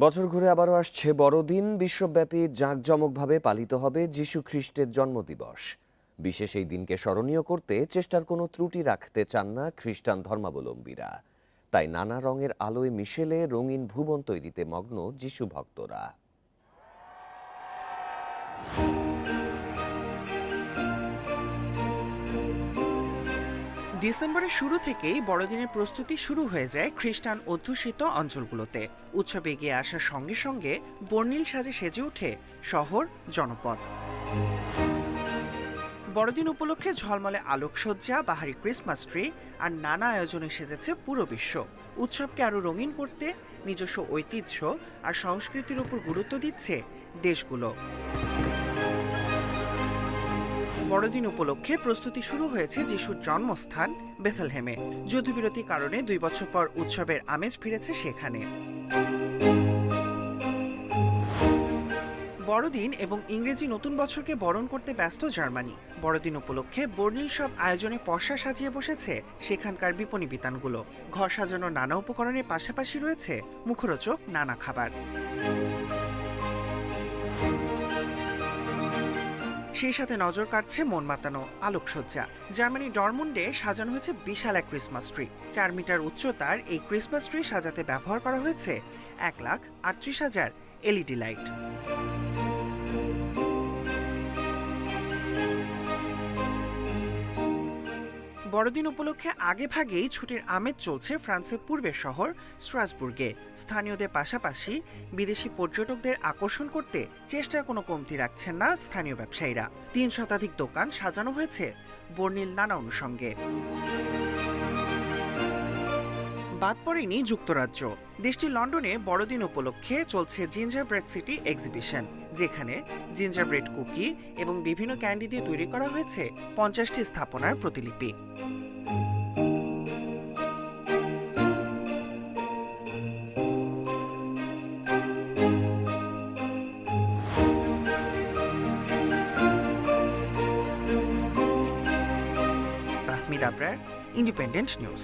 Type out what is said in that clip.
বছর ঘুরে আবারও আসছে বড়দিন। বিশ্বব্যাপী জাঁকজমকভাবে পালিত হবে যীশু খ্রিস্টের জন্মদিবস। বিশেষ এই দিনকে স্মরণীয় করতে চেষ্টার কোনো ত্রুটি রাখতে চান না খ্রিস্টান ধর্মাবলম্বীরা। তাই নানা রঙের আলোয় মিশেলে রঙিন ভুবন তৈরিতে মগ্ন যীশু ভক্তরা। ডিসেম্বরের শুরু থেকেই বড়দিনের প্রস্তুতি শুরু হয়ে যায় খ্রিস্টান অধ্যুষিত অঞ্চলগুলোতে। উৎসব এগিয়ে আসার সঙ্গে সঙ্গে বর্ণিল সাজে সেজে ওঠে শহর, জনপদ। বড়দিন উপলক্ষে ঝলমলে আলোকসজ্জা, বাহারি ক্রিসমাস ট্রি আর নানা আয়োজনে সেজেছে পুরো বিশ্ব। উৎসবকে আরও রঙিন করতে নিজস্ব ঐতিহ্য আর সংস্কৃতির উপর গুরুত্ব দিচ্ছে দেশগুলো। বড়দিন উপলক্ষে প্রস্তুতি শুরু হয়েছে যিশুর জন্মস্থান বেথলহেমে। যুদ্ধবিরতির কারণে দুই বছর পর উৎসবের আমেজ ফিরেছে সেখানে। বড়দিন এবং ইংরেজি নতুন বছরকে বরণ করতে ব্যস্ত জার্মানি। বড়দিন উপলক্ষে বর্ণিল সব আয়োজনে পশা সাজিয়ে বসেছে সেখানকার বিপণী বিতানগুলো। ঘর সাজানোর নানা উপকরণের পাশাপাশি রয়েছে মুখরোচক নানা খাবার। সেই সাথে নজর কাটছে মন মাতানো আলোকসজ্জা। জার্মানি ডরমুন্ডে সাজানো হয়েছে বিশাল এক ক্রিসমাস ট্রি। চার মিটার উচ্চতার এই ক্রিসমাস ট্রি সাজাতে ব্যবহার করা হয়েছে এক লাখ আটত্রিশ হাজার এলইডি লাইট। বড়দিন উপলক্ষে আগে ভাগেই ছুটির আমেজ চলছে ফ্রান্সের পূর্বের শহর স্ট্রাসবুর্গে। স্থানীয়দের পাশাপাশি বিদেশি পর্যটকদের আকর্ষণ করতে চেষ্টার কোনো কমতি রাখছেন না স্থানীয় ব্যবসায়ীরা। তিন শতাধিক দোকান সাজানো হয়েছে বর্ণিল নানা অনুষঙ্গে। বাদ পড়েনি যুক্তরাজ্য। দেশটির লন্ডনে বড়দিন উপলক্ষে চলছে জিঞ্জার ব্রেড সিটি এক্সিবিশন যেখানে জিঞ্জার ব্রেড কুকি এবং বিভিন্ন ক্যান্ডি দিয়ে তৈরি করা হয়েছে পঞ্চাশটি স্থাপনার প্রতিলিপি। Independent news